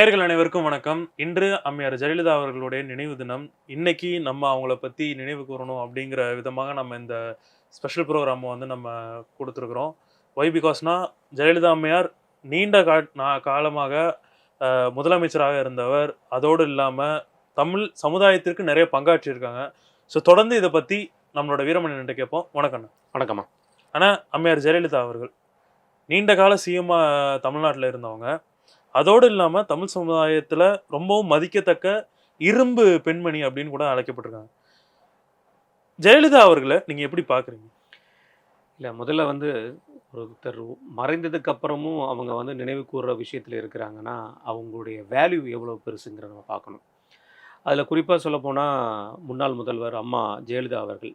நேயர்கள் அனைவருக்கும் வணக்கம். இன்று அம்மையார் ஜெயலலிதா அவர்களுடைய நினைவு தினம். இன்னைக்கு நம்ம அவங்கள பத்தி நினைவு கூறணும் அப்படிங்கிற விதமாக நம்ம இந்த ஸ்பெஷல் ப்ரோக்ராம் வந்து நம்ம கொடுத்துருக்குறோம். ஒய் பிகாஸ்னா ஜெயலலிதா அம்மையார் நீண்ட கா காலமாக முதலமைச்சராக இருந்தவர். அதோடு இல்லாமல் தமிழ் சமுதாயத்திற்கு நிறைய பங்காற்றியிருக்காங்க. ஸோ தொடர்ந்து இதை பற்றி நம்மளோட வீரமணியன்ட்ட கேட்போம். வணக்கம் வணக்கம்மா. ஆனால் அம்மையார் ஜெயலலிதா அவர்கள். நீண்ட கால சிஎம் தமிழ்நாட்டில் இருந்தவங்க. அதோடு இல்லாமல் தமிழ் சமுதாயத்தில் ரொம்பவும் மதிக்கத்தக்க இரும்பு பெண்மணி அப்படின்னு கூட அழைக்கப்பட்டிருக்காங்க. ஜெயலலிதா அவர்களை நீங்கள் எப்படி பார்க்குறீங்க இல்லை முதல்ல வந்து ஒருத்தர் மறைந்ததுக்கு அப்புறமும் அவங்க வந்து நினைவு கூறுற விஷயத்தில் இருக்கிறாங்கன்னா அவங்களுடைய வேல்யூ எவ்வளோ பெருசுங்கிறத நம்ம பார்க்கணும். அதில் குறிப்பாக சொல்லப்போனால் முன்னாள் முதல்வர் அம்மா ஜெயலலிதா அவர்கள்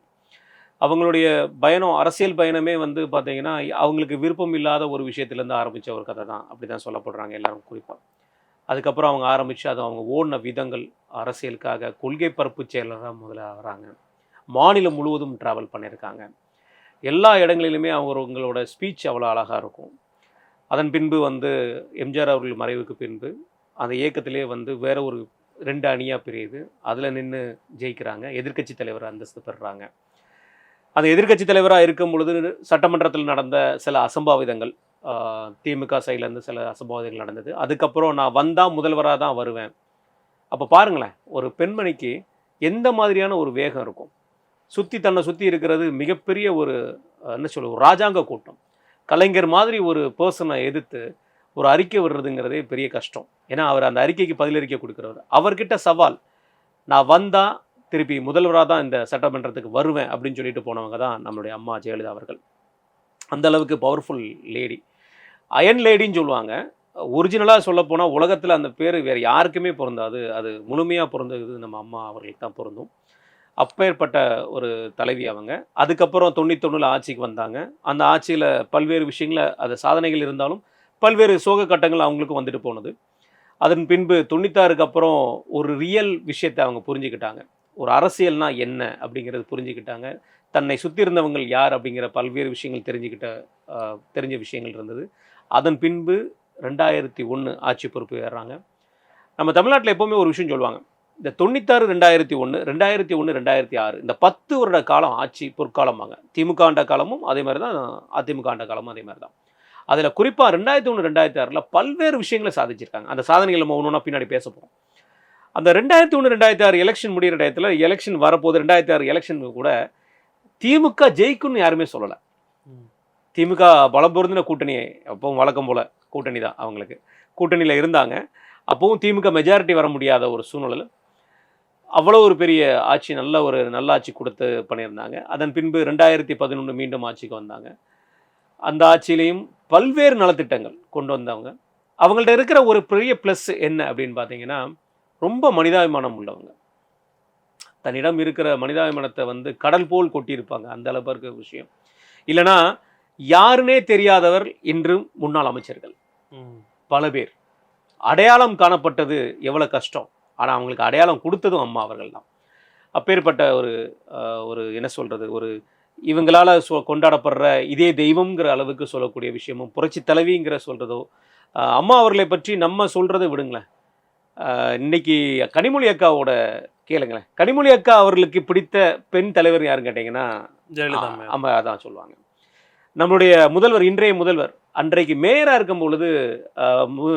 அவங்களுடைய பயணம் அரசியல் பயணமே வந்து பார்த்தீங்கன்னா அவங்களுக்கு விருப்பம் இல்லாத ஒரு விஷயத்துலேருந்து ஆரம்பித்த ஒரு கதை தான். அப்படி தான் சொல்லப்படுறாங்க எல்லாரும் குறிப்பாக அதுக்கப்புறம் அவங்க ஆரம்பித்து அது அவங்க ஓடின விதங்கள் அரசியலுக்காக கொள்கை பரப்பு செயலராக முதல்ல ஆகிறாங்க மாநிலம் முழுவதும் ட்ராவல் பண்ணியிருக்காங்க எல்லா இடங்களிலுமே அவங்களோட ஸ்பீச் அவ்வளோ அழகாக இருக்கும். அதன் பின்பு வந்து எம்ஜிஆர் அவர்கள் மறைவுக்கு பின்பு அந்த இயக்கத்திலே வந்து வேற ஒரு ரெண்டு அணியாக பிரியுது. அதில் நின்று ஜெயிக்கிறாங்க. எதிர்க்கட்சி தலைவர் அந்தஸ்து பெறுறாங்க. அந்த எதிர்க்கட்சி தலைவராக இருக்கும் பொழுது சட்டமன்றத்தில் நடந்த சில அசம்பாவிதங்கள் திமுக சைட்லேருந்து சில அசம்பாவிதங்கள் நடந்தது. அதுக்கப்புறம் நான் வந்தால் முதல்வராக தான் வருவேன். அப்போ பாருங்களேன் ஒரு பெண்மணிக்கு எந்த மாதிரியான ஒரு வேகம் இருக்கும்? சுற்றி தன்னை சுற்றி இருக்கிறது மிகப்பெரிய ஒரு என்ன சொல்ல ஒரு ராஜாங்க கூட்டம். கலைஞர் மாதிரி ஒரு பர்சனை எதிர்த்து ஒரு அறிக்கை விடுறதுங்கிறதே பெரிய கஷ்டம். ஏன்னா அவர் அந்த அறிக்கைக்கு பதிலறிக்கை கொடுக்குறவர். அவர்கிட்ட சவால் நான் வந்தால் திருப்பி முதல்வராக தான் இந்த சட்டமன்றத்துக்கு வருவேன் அப்படின்னு சொல்லிட்டு போனவங்க தான் நம்மளுடைய அம்மா ஜெயலலிதா அவர்கள். அந்த அளவுக்கு பவர்ஃபுல் லேடி அயன் லேடின்னு சொல்லுவாங்க. ஒரிஜினலாக சொல்லப்போனால் உலகத்தில் அந்த பேர் வேறு யாருக்குமே பொருந்தாது. அது முழுமையாக பொருந்தது நம்ம அம்மா அவர்களுக்கு தான் பொருந்தும். அப்பேற்பட்ட ஒரு தலைவி அவங்க. அதுக்கப்புறம் தொண்ணூத்தொன்னில் ஆட்சிக்கு வந்தாங்க. அந்த ஆட்சியில் பல்வேறு விஷயங்கள அது சாதனைகள் இருந்தாலும் பல்வேறு சோக கட்டங்கள் அவங்களுக்கும் வந்துட்டு போனது. அதன் பின்பு தொண்ணூத்தாறுக்கு அப்புறம் ஒரு ரியல் விஷயத்தை அவங்க புரிஞ்சுக்கிட்டாங்க. ஒரு அரசியல்னா என்ன அப்படிங்கிறது புரிஞ்சுக்கிட்டாங்க. தன்னை சுற்றி இருந்தவங்கள் யார் அப்படிங்கிற பல்வேறு விஷயங்கள் தெரிஞ்சுக்கிட்ட தெரிஞ்ச விஷயங்கள் இருந்தது. அதன் பின்பு ரெண்டாயிரத்தி ஒன்று ஆட்சி பொறுப்பு ஏறுறாங்க. நம்ம தமிழ்நாட்டில் எப்போவுமே ஒரு விஷயம் சொல்லுவாங்க. இந்த தொண்ணூத்தாறு ரெண்டாயிரத்தி ஒன்று ரெண்டாயிரத்தி ஒன்று ரெண்டாயிரத்தி ஆறு இந்த பத்து வருட காலம் ஆட்சி பொற்காலமாங்க. திமுக ஆண்ட காலமும் அதே மாதிரி தான் அதிமுக ஆண்ட காலமும் அதே மாதிரி தான். அதில் குறிப்பாக ரெண்டாயிரத்தி ஒன்று ரெண்டாயிரத்தி ஆறில் பல்வேறு விஷயங்களை சாதிச்சிருக்காங்க. அந்த சாதனைகள் நம்ம ஒன்று ஒன்றா பின்னாடி பேச போகிறோம் அந்த ரெண்டாயிரத்தி ஒன்று ரெண்டாயிரத்தி ஆறு எலெக்ஷன் முடிகிற டயத்தில் எலெக்ஷன் வரப்போது ரெண்டாயிரத்தி ஆறு எலெக்ஷன் கூட திமுக ஜெயிக்கும்னு யாருமே சொல்லலை. திமுக பலம் பொருந்தின கூட்டணி அப்பவும் வழக்கம் போல கூட்டணி தான் அவங்களுக்கு. கூட்டணியில் இருந்தாங்க. அப்பவும் திமுக மெஜாரிட்டி வர முடியாத ஒரு சூழ்நிலையில் அவ்வளோ ஒரு பெரிய ஆட்சி நல்ல ஒரு நல்ல ஆட்சி கொடுத்து பண்ணியிருந்தாங்க. அதன் பின்பு ரெண்டாயிரத்தி பதினொன்று மீண்டும் ஆட்சிக்கு வந்தாங்க. அந்த ஆட்சியிலையும் பல்வேறு நலத்திட்டங்கள் கொண்டு வந்தவங்க. அவங்கள்ட்ட இருக்கிற ஒரு பெரிய ப்ளஸ் என்ன அப்படின்னு பார்த்தீங்கன்னா ரொம்ப மனிதாபிமானம் உள்ளவங்க. தன்னிடம் இருக்கிற மனிதாபிமானத்தை வந்து கடல் போல் கொட்டியிருப்பாங்க. அந்த அளவு இருக்க விஷயம். இல்லைனா யாருனே தெரியாதவர் இன்றும் முன்னாள் அமைச்சர்கள். பல பேர். அடையாளம் காணப்பட்டது எவ்வளோ கஷ்டம். ஆனால் அவங்களுக்கு அடையாளம் கொடுத்ததும் அம்மா அவர்கள் தான். அப்பேற்பட்ட ஒரு ஒரு என்ன சொல்கிறது ஒரு இவங்களால் சொ கொண்டாடப்படுற இதே தெய்வம்ங்கிற அளவுக்கு சொல்லக்கூடிய விஷயமும் புரட்சி தலைவிங்கிற சொல்கிறதோ அம்மா அவர்களை பற்றி நம்ம சொல்கிறத விடுங்களேன். இன்னைக்கு கனிமொழி அக்காவோட கேளுங்களேன். கனிமொழி அக்கா அவர்களுக்கு பிடித்த பெண் தலைவர் யாருன்னு கேட்டிங்கன்னா ஜெயலலிதா அம்மையார். ஆமா அதான் சொல்லுவாங்க. நம்மளுடைய முதல்வர் இன்றைய முதல்வர் அன்றைக்கு மேயராக இருக்கும் பொழுது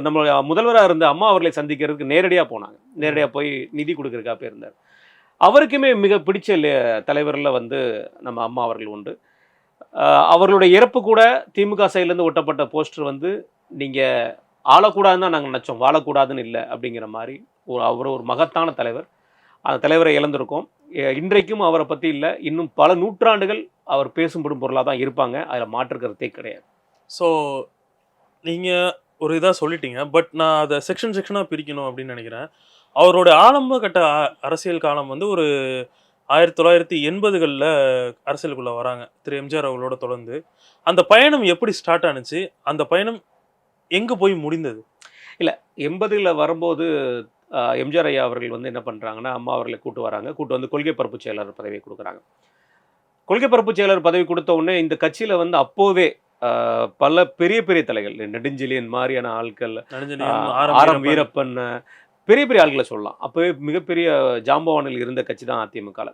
நம்மளுடைய முதல்வராக இருந்த அம்மா அவர்களை சந்திக்கிறதுக்கு நேரடியாக போனாங்க. நேரடியாக போய் நிதி கொடுக்கறதுக்காக போயிருந்தார். அவருக்குமே மிக பிடிச்ச தலைவர்ல வந்து நம்ம அம்மா அவர்கள் உண்டு. அவர்களுடைய இறப்பு கூட திமுக சைட்லேருந்து ஒட்டப்பட்ட போஸ்டர் வந்து நீங்கள் ஆளக்கூடாதுன்னு தான் நாங்கள் நினச்சோம். வாழக்கூடாதுன்னு இல்லை அப்படிங்கிற மாதிரி ஒரு அவர் ஒரு மகத்தான தலைவர். அந்த தலைவரை இழந்திருக்கோம். இன்றைக்கும் அவரை பற்றி இல்லை. இன்னும் பல நூற்றாண்டுகள் அவர் பேசும்படும் பொருளாக தான் இருப்பாங்க. அதில் மாற்றுக்கிறதே கிடையாது. ஸோ நீங்கள் ஒரு இதாக சொல்லிட்டீங்க. பட் நான் அதை செக்ஷன் செக்ஷனாக பிரிக்கணும் அப்படின்னு நினைக்கிறேன். அவரோட ஆரம்ப கட்ட அ- அரசியல் காலம் வந்து ஒரு ஆயிரத்தி தொள்ளாயிரத்தி எண்பதுகளில் அரசியலுக்குள்ளே வராங்க. திரு எம்ஜிஆர் அவர்களோட தொடர்ந்து. அந்த பயணம் எப்படி ஸ்டார்ட் ஆனுச்சு? அந்த பயணம் எங்கே போய் முடிந்தது? எண்பதுல வரும்போது ஆஹ், எம்ஜிஆர் ஐயா அவர்கள் வந்து என்ன பண்ணுறாங்கன்னா அம்மா அவர்களை கூட்டு வராங்க. கூட்டு வந்து கொள்கை பரப்பு செயலர் பதவி கொடுக்குறாங்க. கொள்கை பரப்பு செயலர் பதவி கொடுத்த உடனே இந்த கட்சியில் வந்து அப்போவே பல பெரிய பெரிய தலைகள் நெடுஞ்செழியன் மாதிரியான ஆட்கள் ஆரம் வீரப்பன். பெரிய பெரிய ஆட்களை சொல்லலாம். அப்பவே மிகப்பெரிய ஜாம்பவானில் இருந்த கட்சி தான் அதிமுகவில்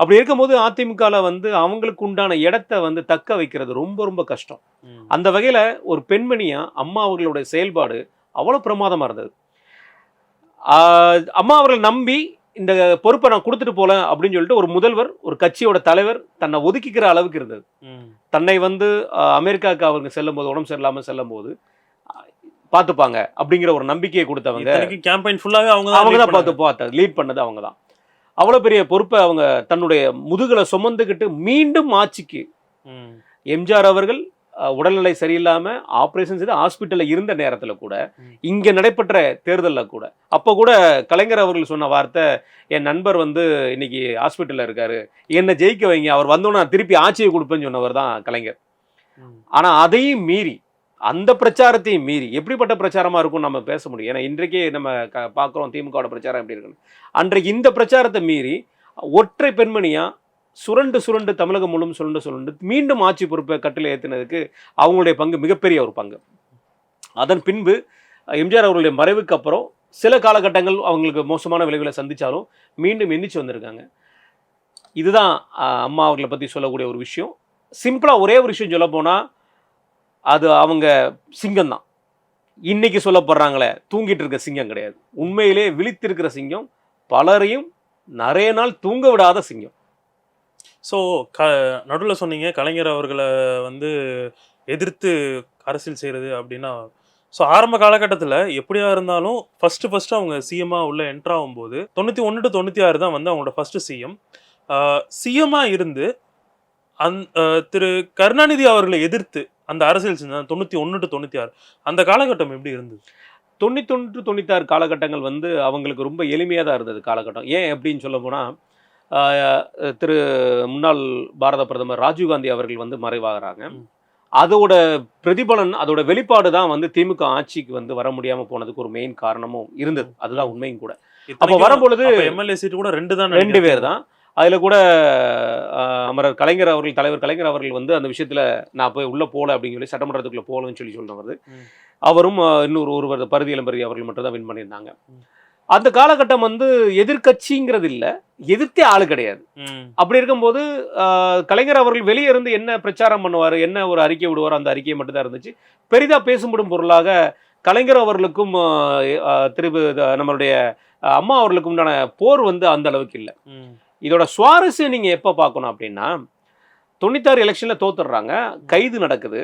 அப்படி இருக்கும்போது அதிமுகவில் வந்து அவங்களுக்கு உண்டான இடத்த வந்து தக்க வைக்கிறது ரொம்ப ரொம்ப கஷ்டம். அந்த வகையில் ஒரு பெண்மணியா அம்மா அவர்களுடைய செயல்பாடு அவ்வளோ பிரமாதமாக இருந்தது அம்மா அவர்கள் நம்பி இந்த பொறுப்பை நான் கொடுத்துட்டு போல அப்படின்னு சொல்லிட்டு ஒரு முதல்வர் ஒரு கட்சியோட தலைவர் தன்னை ஒதுக்கிக்கிற அளவுக்கு இருந்தது. தன்னை வந்து அமெரிக்காவுக்கு அவங்க செல்லும் போது உடம்பு சரியில்லாமல் செல்லும் போது பார்த்துப்பாங்க அப்படிங்கிற ஒரு நம்பிக்கையை கொடுத்தவங்க campaign full-ஆவே அவங்க அவங்க தான் பார்த்து பண்ணாங்க. பார்த்து லீட் பண்ணது அவங்க தான் அவ்வளோ பெரிய பொறுப்பை அவங்க தன்னுடைய முதுகுல சுமந்துக்கிட்டு மீண்டும் ஆட்சிக்கு. எம்ஜிஆர் அவர்கள் உடல்நிலை சரியில்லாம ஆபரேஷன் செய்து ஹாஸ்பிட்டல்ல இருந்த நேரத்துல கூட. இங்க நடைபெற்ற தேர்தல்ல கூட அப்ப கூட கலைஞர் அவர்கள் சொன்ன வார்த்தை என் நண்பர் வந்து இன்னைக்கு ஹாஸ்பிட்டல்ல இருக்காரு என்ன ஜெயிக்க வைங்க அவர் வந்தோன்னே திருப்பி ஆட்சியை கொடுப்பேன்னு சொன்னவர் தான் கலைஞர் ம். ஆனா அதையும் மீறி அந்த பிரச்சாரத்தையும் மீறி எப்படிப்பட்ட பிரச்சாரமாக இருக்கும் நம்ம பேச முடியும். ஏன்னா இன்றைக்கே நம்ம க பார்க்குறோம் திமுகவோட பிரச்சாரம் எப்படி இருக்குன்னு. அன்றைக்கு இந்த பிரச்சாரத்தை மீறி ஒற்றை பெண்மணியாக சுரண்டு சுரண்டு தமிழகம் முழுவதும் சுரண்டு சுரண்டு மீண்டும் ஆட்சி பொறுப்பை கட்டில் ஏற்றினதுக்கு அவங்களுடைய பங்கு மிகப்பெரிய ஒரு பங்கு. அதன் பின்பு எம்ஜிஆர் அவர்களுடைய மறைவுக்கு அப்புறம் சில காலகட்டங்கள் அவங்களுக்கு மோசமான விளைவுகளை சந்தித்தாலும் மீண்டும் எந்திரிச்சு வந்திருக்காங்க. இதுதான் அம்மா அவர்களை பற்றி சொல்லக்கூடிய ஒரு விஷயம். சிம்பிளாக ஒரே ஒரு விஷயம் சொல்ல போனால் அது அவங்க சிங்கம் தான் இன்னைக்கு சொல்லப்படுறாங்களே தூங்கிட்டு இருக்க சிங்கம் கிடையாது. உண்மையிலே விழித்திருக்கிற சிங்கம் பலரையும் நிறைய நாள் தூங்க விடாத சிங்கம். ஸோ க நடுவில் சொன்னீங்க கலைஞர் அவர்களை வந்து எதிர்த்து அரசியல் செய்கிறது அப்படின்னா ஸோ ஆரம்ப காலகட்டத்தில் எப்படியா இருந்தாலும் ஃபஸ்ட்டு ஃபஸ்ட்டு அவங்க சிஎம்மாக உள்ள என்ட்ரு ஆகும்போது தொண்ணூற்றி ஒன்று டு தொண்ணூற்றி ஆறு தான் வந்து அவங்களோட ஃபஸ்ட்டு சிஎம் சிஎம்மாக இருந்து அந் திரு கருணாநிதி அவர்களை எதிர்த்து அந்த அரசியல் செஞ்சாங்க தொண்ணூற்றி ஒன்று டு தொண்ணூற்றி ஆறு. அந்த காலகட்டம் எப்படி இருந்தது? தொண்ணூத்தொன்று தொண்ணூத்தாறு காலகட்டங்கள் வந்து அவங்களுக்கு ரொம்ப எளிமையாக தான் இருந்தது காலகட்டம். ஏன் அப்படின்னு சொல்ல போனால் திரு முன்னாள் பாரத பிரதமர் ராஜீவ்காந்தி அவர்கள் வந்து மறைவாகிறாங்க. அதோட பிரதிபலன் அதோட வெளிப்பாடு தான் வந்து திமுக ஆட்சிக்கு வந்து வர முடியாம போனதுக்கு ஒரு மெயின் காரணமும் இருந்தது. அதுதான் உண்மையும் கூட. அப்போ வரும்பொழுது எம்எல்ஏ சீட்டு கூட ரெண்டு தான் ரெண்டு பேர் தான். அதில் கூட அமரர் கலைஞர் அவர்கள் தலைவர் கலைஞர் அவர்கள் வந்து அந்த விஷயத்தில் நான் போய் உள்ளே போகல அப்படின்னு சொல்லி சட்டமன்றத்துக்குள்ளே போகலன்னு சொல்லி சொல்லுவார் ம். அவரும் இன்னொரு ஒருவர் பருதி இளம்பருதி அவர்கள் மட்டும் தான் வின் பண்ணியிருந்தாங்க. அந்த காலகட்டம் வந்து எதிர்க்கட்சிங்கிறது இல்லை எதிர்த்தே ஆளு கிடையாது. அப்படி இருக்கும்போது கலைஞர் அவர்கள் வெளியே இருந்து என்ன பிரச்சாரம் பண்ணுவார் என்ன ஒரு அறிக்கை விடுவார் அந்த அறிக்கை மட்டும் தான் இருந்துச்சு. பெரிதாக பேசும்படும் பொருளாக கலைஞர் அவர்களுக்கும் திரு நம்மளுடைய அம்மா அவர்களுக்கும் உண்டான போர் வந்து அந்த அளவுக்கு இல்லை. இதோட சுவாரஸ்யம் நீங்கள் எப்போ பார்க்கணும் அப்படின்னா தொண்ணூத்தாறு எலெக்ஷனில் தோத்துடுறாங்க. கைது நடக்குது.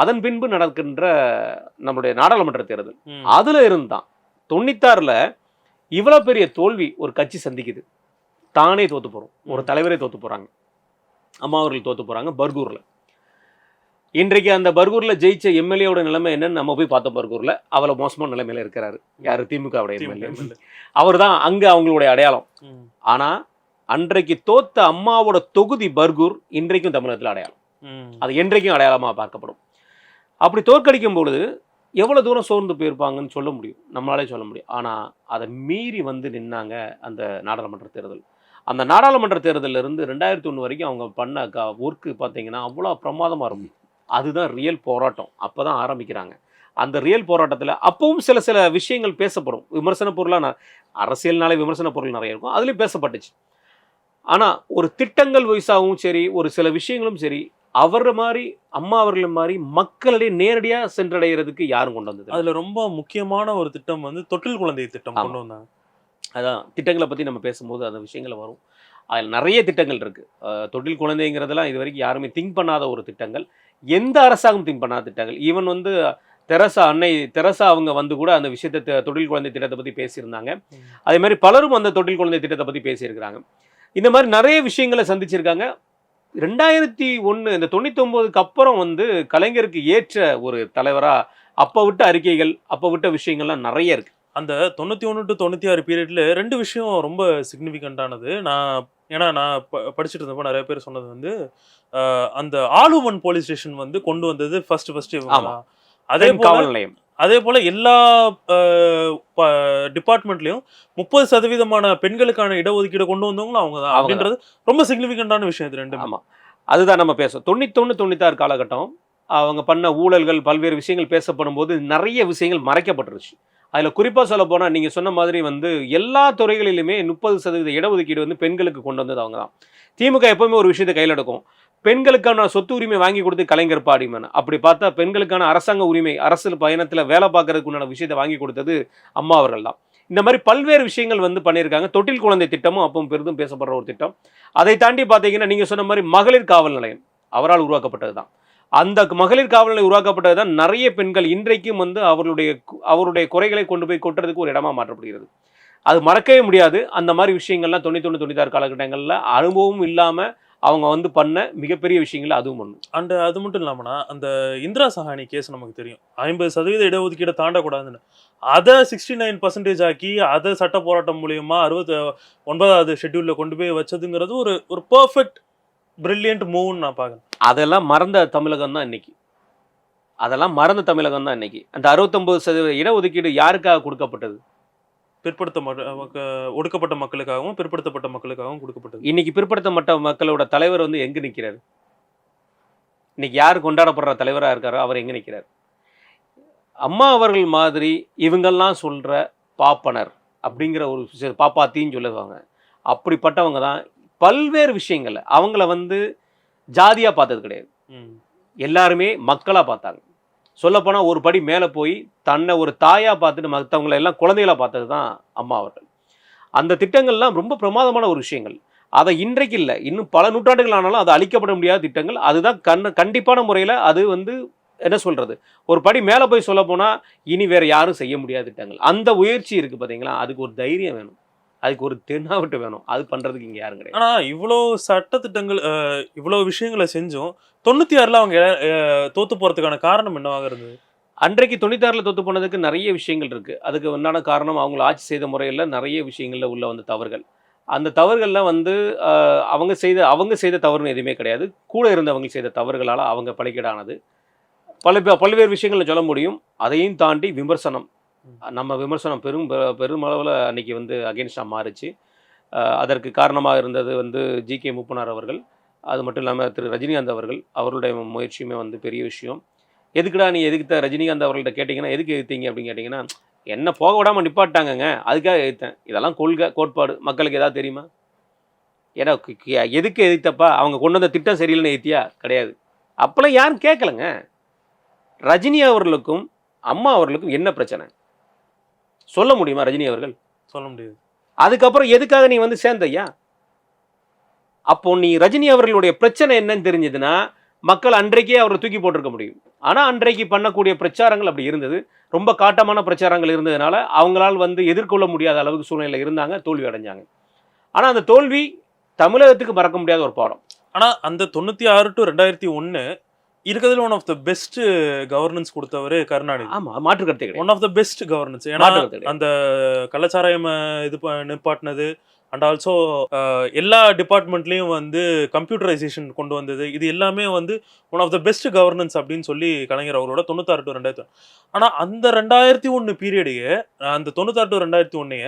அதன் பின்பு நடக்கின்ற நம்மளுடைய நாடாளுமன்ற தேர்தல். அதில் இருந்தான் தொண்ணூத்தாறில் இவ்வளோ பெரிய தோல்வி ஒரு கட்சி சந்திக்குது. தானே தோத்து போகிறோம் ஒரு. தலைவரே தோத்து போகிறாங்க அம்மா அவர்கள் தோத்து போகிறாங்க பர்கூரில். இன்றைக்கு அந்த பர்கூரில் ஜெயிச்ச எம்எல்ஏவோட நிலைமை என்னன்னு நம்ம போய் பார்த்தோம் பர்கூரில். அவ்வளோ மோசமான நிலைமையில இருக்கிறாரு. யார்? திமுகவுடைய எம்எல்ஏ. அவர் தான் அங்கே அவங்களுடைய அடையாளம். ஆனால் அன்றைக்கு தோத்த அம்மாவோட தொகுதி பர்கூர் இன்றைக்கும் தமிழகத்தில் அடையாளம். அது என்றைக்கும் அடையாளமாக பார்க்கப்படும். அப்படி தோற்கடிக்கும் பொழுது எவ்வளோ தூரம் சோர்ந்து போயிருப்பாங்கன்னு சொல்ல முடியும். நம்மளாலே சொல்ல முடியும். ஆனால் அதை மீறி வந்து நின்னாங்க அந்த நாடாளுமன்ற தேர்தல். அந்த நாடாளுமன்ற தேர்தல்ல இருந்து ரெண்டாயிரத்தி ஒன்று வரைக்கும் அவங்க பண்ண க ஒர்க்கு பார்த்தீங்கன்னா அவ்வளோ பிரமாதமாக இருக்கும். அதுதான் ரியல் போராட்டம். அப்போ தான் ஆரம்பிக்கிறாங்க. அந்த ரியல் போராட்டத்தில் அப்பவும் சில சில விஷயங்கள் பேசப்படும். விமர்சன பொருளாக அரசியல்னாலே விமர்சன பொருள் நிறைய இருக்கும். அதுலேயும் பேசப்பட்டுச்சு. ஆனால் ஒரு திட்டங்கள் வயசாகவும் சரி ஒரு சில விஷயங்களும் சரி அவர் மாதிரி அம்மா அவர்கள் மாதிரி மக்களிடையே நேரடியாக சென்றடைகிறதுக்கு யாரும் கொண்டு வந்தது அதுல ரொம்ப முக்கியமான ஒரு திட்டம் வந்து தொட்டில் குழந்தை திட்டம். கொண்டு வந்தாங்க. அதான் திட்டங்களை பற்றி நம்ம பேசும்போது அந்த விஷயங்கள் வரும். அதில் நிறைய திட்டங்கள் இருக்குது தொழில் குழந்தைங்கிறதெல்லாம் இது வரைக்கும் யாருமே திங்க் பண்ணாத ஒரு திட்டங்கள். எந்த அரசாங்கம் திங்க் பண்ணாத திட்டங்கள்? ஈவன் வந்து தெரசா அன்னை தெரசா அவங்க வந்து கூட அந்த விஷயத்தை தொழில் குழந்தை திட்டத்தை பற்றி பேசியிருந்தாங்க. அதே மாதிரி பலரும் அந்த தொழில் குழந்தை திட்டத்தை பற்றி பேசியிருக்கிறாங்க. இந்த மாதிரி நிறைய விஷயங்களை சந்திச்சிருக்காங்க. ரெண்டாயிரத்தி ஒன்று இந்த தொண்ணூத்தொம்போதுக்கு அப்புறம் வந்து கலைஞருக்கு ஏற்ற ஒரு தலைவராக அப்போ விட்ட அறிக்கைகள் அப்போ விட்ட விஷயங்கள்லாம் நிறைய இருக்கு. அந்த தொண்ணூத்தி ஒன்று டு தொண்ணூத்தி ஆறு பீரியட்ல ரெண்டு விஷயம் ரொம்ப சிக்னிஃபிகண்டானது நான் ஏன்னா நான் ப- படிச்சுட்டு இருந்தப்போ நிறைய பேர் சொன்னது வந்து அந்த ஆலுமன் போலீஸ் ஸ்டேஷன் வந்து கொண்டு வந்தது ஃபர்ஸ்ட் ஃபர்ஸ்ட் ஆமா. அதே காவல் நிலையம் அதே போல எல்லா டிபார்ட்மெண்ட்லயும் முப்பது சதவீதமான பெண்களுக்கான இடஒதுக்கீடு கொண்டு வந்தவங்களும் அவங்க தான். அப்படின்றது ரொம்ப சிக்னிஃபிகண்டான விஷயம் இது ரெண்டுமே. ஆமா. அதுதான் நம்ம பேசுவோம் தொண்ணூத்தொன்று தொண்ணூத்தாறு காலகட்டம் அவங்க பண்ண ஊழல்கள் பல்வேறு விஷயங்கள் பேசப்படும் போது நிறைய விஷயங்கள் மறைக்கப்பட்டுருச்சு. அதில் குறிப்பாக சொல்ல போனால் நீங்கள் சொன்ன மாதிரி வந்து எல்லா துறைகளிலுமே முப்பது சதவீத இடஒதுக்கீடு வந்து பெண்களுக்கு கொண்டு வந்தது அவங்க தான். திமுக எப்பவுமே ஒரு விஷயத்தை கையில் எடுக்கும். பெண்களுக்கான சொத்து உரிமை வாங்கி கொடுத்து கலைஞர் பாடிமன். அப்படி பார்த்தா பெண்களுக்கான அரசாங்க உரிமை அரசு பயணத்தில் வேலை பார்க்கறதுக்கு உண்டான விஷயத்தை வாங்கி கொடுத்தது அம்மா அவர்கள் தான். இந்த மாதிரி பல்வேறு விஷயங்கள் வந்து பண்ணியிருக்காங்க. தொட்டில் குழந்தை திட்டமும் அப்போ பெரிதும் பேசப்படுற ஒரு திட்டம். அதை தாண்டி பார்த்தீங்கன்னா நீங்கள் சொன்ன மாதிரி மகளிர் காவல் நிலையம் அவரால் உருவாக்கப்பட்டது தான். அந்த மகளிர் காவல் நிலையம் உருவாக்கப்பட்டது தான் நிறைய பெண்கள் இன்றைக்கும் வந்து அவர்களுடைய அவருடைய குறைகளை கொண்டு போய் கொட்டுறதுக்கு ஒரு இடமா மாற்றப்படுகிறது. அது மறக்கவே முடியாது. அந்த மாதிரி விஷயங்கள்லாம் தொண்ணூத்தொன்று தொண்ணூத்தாறு காலகட்டங்களில் அனுபவம் இல்லாமல் அவங்க வந்து பண்ண மிகப்பெரிய விஷயங்கள் அதுவும் ஒன்று அண்ட் அது மட்டும் இல்லாமனா அந்த இந்திரா சஹானி கேஸ் நமக்கு தெரியும். ஐம்பது சதவீத இடஒதுக்கீடை தாண்டக்கூடாதுன்னு. அதை சிக்ஸ்டி நைன் பர்சன்டேஜ் ஆக்கி அதை சட்ட போராட்டம் மூலியமா அறுபத்தி ஒன்பதாவது ஷெட்யூலில் கொண்டு போய் வச்சதுங்கிறது ஒரு ஒரு பர்ஃபெக்ட் பிரில்லியன்ட் மூவ்னு நான் பார்க்குறேன். அதெல்லாம் மறந்த தமிழகம் தான் இன்னைக்கு. அதெல்லாம் மறந்த தமிழகம் தான் இன்னைக்கு. அந்த அறுபத்தொம்பது சதவீத இடஒதுக்கீடு யாருக்காக கொடுக்கப்பட்டது? பிற்படுத்த ஒடுக்கப்பட்ட மக்களுக்காகவும் பிற்படுத்தப்பட்ட மக்களுக்காகவும் கொடுக்கப்பட்டது. இன்னைக்கு பிற்படுத்தப்பட்ட மக்களோட தலைவர் வந்து எங்க நிக்கிறாரு? இன்னைக்கு யார் கொண்டாடப்படுற தலைவராக இருக்காரோ அவர் எங்க நிக்கிறார்? அம்மா அவர்கள் மாதிரி இவங்கெல்லாம் சொல்ற பாப்பனர் அப்படிங்கிற ஒரு விஷயம் பாப்பாத்தின்னு சொல்லுவாங்க. அப்படிப்பட்டவங்க தான் பல்வேறு விஷயங்கள்ல. அவங்கள வந்து ஜாதியா பார்த்தது கிடையாது. ம். எல்லாருமே மக்களாக பார்த்தாங்க. சொல்லப்போனால் ஒரு படி மேலே போய் தன்னை ஒரு தாயாக பார்த்துட்டு மற்றவங்களை எல்லாம் குழந்தைகளாக பார்த்தது தான் அம்மா அவர்கள். அந்த திட்டங்கள்லாம் ரொம்ப பிரமாதமான ஒரு விஷயங்கள். அதை இன்றைக்கு இல்லை. இன்னும் பல நூற்றாண்டுகள் ஆனாலும் அது அழிக்கப்பட முடியாத திட்டங்கள். அதுதான் கண் கண்டிப்பான முறையில் அது வந்து என்ன சொல்கிறது ஒரு படி மேலே போய் சொல்ல போனால் இனி வேறு யாரும் செய்ய முடியாத திட்டங்கள். அந்த உயர்ச்சி இருக்குது பார்த்தீங்களா அதுக்கு ஒரு தைரியம் வேணும். அதுக்கு ஒரு தென்னாவட்டு வேணும். அது பண்ணுறதுக்கு இங்கே யாரும் கிடையாது. ஆனா இவ்வளோ சட்டத்திட்டங்கள் இவ்வளோ விஷயங்களை செஞ்சும் தொண்ணூத்தி ஆறுல அவங்க அஹ், தோத்து போறதுக்கான காரணம் என்னவாக இருந்தது? அன்றைக்கு தொண்ணூத்தாறில் தொத்து போனதுக்கு நிறைய விஷயங்கள் இருக்குது அதுக்கு உண்டான காரணம்? அவங்கள ஆட்சி செய்த முறையில் நிறைய விஷயங்களில் உள்ள வந்த தவறுகள். அந்த தவறுகளில் வந்து அவங்க செய்த அவங்க செய்த தவறுன்னு எதுவுமே கிடையாது. கூட இருந்தவங்க செய்த தவறுகளால் அவங்க பலிக்கீடானது பல பல்வேறு விஷயங்களை சொல்ல முடியும். அதையும் தாண்டி விமர்சனம். நம்ம விமர்சனம் பெரும் பெ- பெருமளவில் அன்றைக்கி வந்து அகெயின்ஸ்டாக மாறுச்சு. அதற்கு காரணமாக இருந்தது வந்து ஜி கே மூப்பனார் அவர்கள். அது மட்டும் இல்லாமல் திரு ரஜினிகாந்த் அவர்கள். அவர்களுடைய முயற்சியுமே வந்து பெரிய விஷயம். எதுக்குடா நீ எதுக்குத்த ரஜினிகாந்த் அவர்கள்ட்ட கேட்டிங்கன்னா எதுக்கு எதிர்த்தீங்க அப்படின்னு கேட்டிங்கன்னா என்ன போக விடாமல் நிப்பாட்டாங்கங்க. அதுக்காக எதிர்த்தேன் இதெல்லாம் கொள்கை கோட்பாடு. மக்களுக்கு எதாவது தெரியுமா? ஏன்னா எதுக்கு எதிர்த்தப்பா அவங்க கொண்டு வந்த திட்டம் சரியில்லைன்னு எதிர்த்தியா கிடையாது. அப்போல்லாம் யாரும் கேட்கலங்க ரஜினி அவர்களுக்கும் அம்மா அவர்களுக்கும் என்ன பிரச்சனை? சொல்ல முடியுமா ரஜினி அவர்கள்? சொல்ல முடியாது. அதுக்கப்புறம் எதுக்காக நீ வந்து சேர்ந்தையா அப்போ நீ ரஜினி அவர்களுடைய பிரச்சனை என்னன்னு தெரிஞ்சதுன்னா மக்கள் அன்றைக்கே அவரை தூக்கி போட்டிருக்க முடியும். ஆனால் அன்றைக்கு பண்ணக்கூடிய பிரச்சாரங்கள் அப்படி இருந்தது. ரொம்ப காட்டமான பிரச்சாரங்கள் இருந்ததுனால அவங்களால் வந்து எதிர்கொள்ள முடியாத அளவுக்கு சூழ்நிலை இருந்தாங்க தோல்வி அடைஞ்சாங்க. ஆனால் அந்த தோல்வி தமிழகத்துக்கு மறக்க முடியாத ஒரு பாடம். ஆனா அந்த தொண்ணூத்தி ஆறு டு ரெண்டாயிரத்தி ஒன்னு இருக்கிறதுல one of the best governance கொடுத்தவர் கருணாநிதி. ஆமாம் மாற்று கருத்து கிடையாது. One of the best governance ஏன்னா அந்த கள்ளச்சாராயம் அஹ், இது நிப்பாட்டினது அண்ட் ஆல்சோ எல்லா டிபார்ட்மெண்ட்லேயும் வந்து கம்ப்யூட்டரைசேஷன் கொண்டு வந்தது. இது எல்லாமே வந்து one of the best governance அப்படின்னு சொல்லி கலைஞர் அவரோட தொண்ணூத்தாறு டு ரெண்டாயிரத்தி ஆனால் அந்த ரெண்டாயிரத்தி ஒன்று பீரியடையே அந்த தொண்ணூத்தாறு டு ரெண்டாயிரத்தி ஒன்னைய